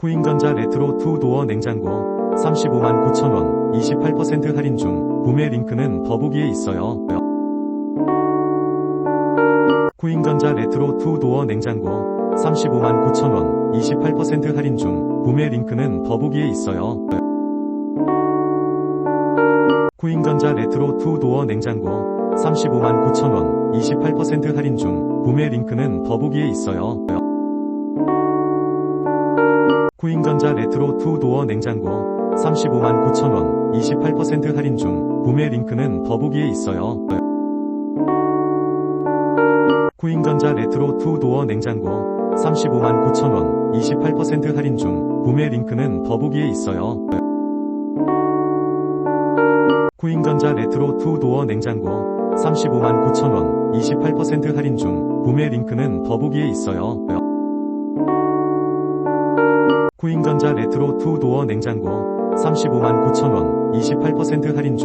코잉전자 레트로 투 도어 냉장고 35만 9천원 28% 할인 중 구매 링크는 더보기에 있어요. 코잉전자 레트로 투 도어 냉장고 35만 9천원 28% 할인 중 구매 링크는 더보기에 있어요. 코잉전자 레트로 투 도어 냉장고 35만 9천원 28% 할인 중 구매 링크는 더보기에 있어요. 코잉전자 레트로 투 도어 냉장고 35만 9천원 28% 할인 중 구매 링크는 더보기에 있어요. 코잉전자 레트로 투 도어 냉장고 35만 9천원 28% 할인 중 구매 링크는 더보기에 있어요. 코잉전자 레트로 투 도어 냉장고 35만 9천원 28% 할인 중 구매 링크는 더보기에 있어요. 코잉전자 레트로 투 도어 냉장고 35만 9천원 28% 할인 중